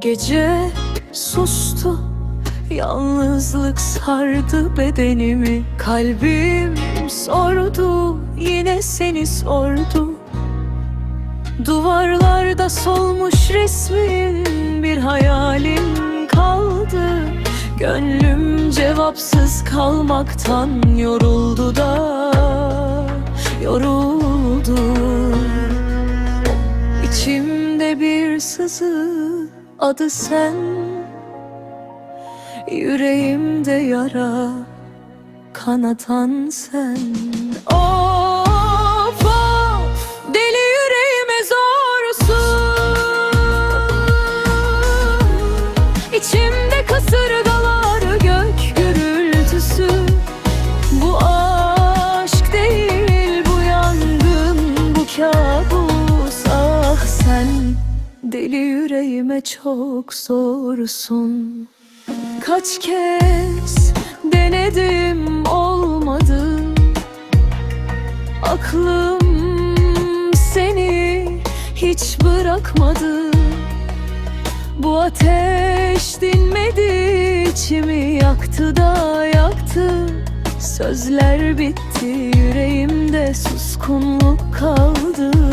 Gece sustu. Yalnızlık sardı bedenimi. Kalbim sordu Yine seni sordu. Duvarlarda solmuş resmin Bir hayalim kaldı. Gönlüm cevapsız kalmaktan Yoruldu da Yoruldu. İçimde bir sızı adı sen. Yüreğimde yara kanatan sen. Of deli yüreğime çok zorsun. Kaç kez denedim olmadı. Aklım seni hiç bırakmadı. Bu ateş dinmedi içimi yaktı da yaktı. Sözler bitti yüreğimde suskunluk kaldı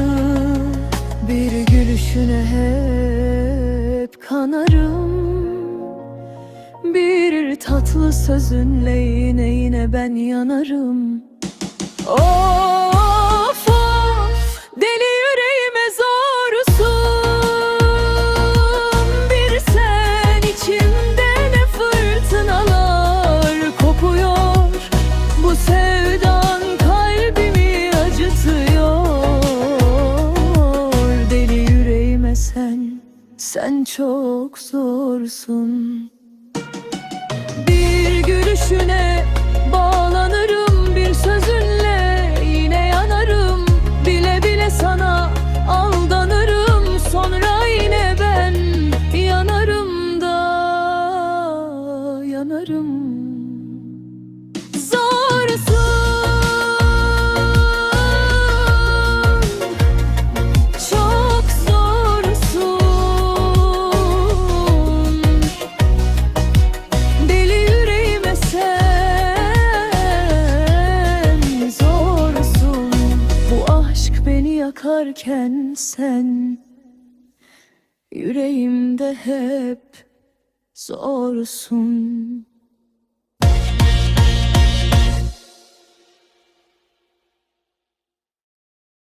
tatlı sözünle yine yine ben yanarım. Of of deli yüreğime zorsun. Bir sen içimde ne fırtınalar kopuyor. Bu sevdan kalbimi acıtıyor. Deli yüreğime sen, sen çok zorsun bir yakarken sen Yüreğimde hep zorsun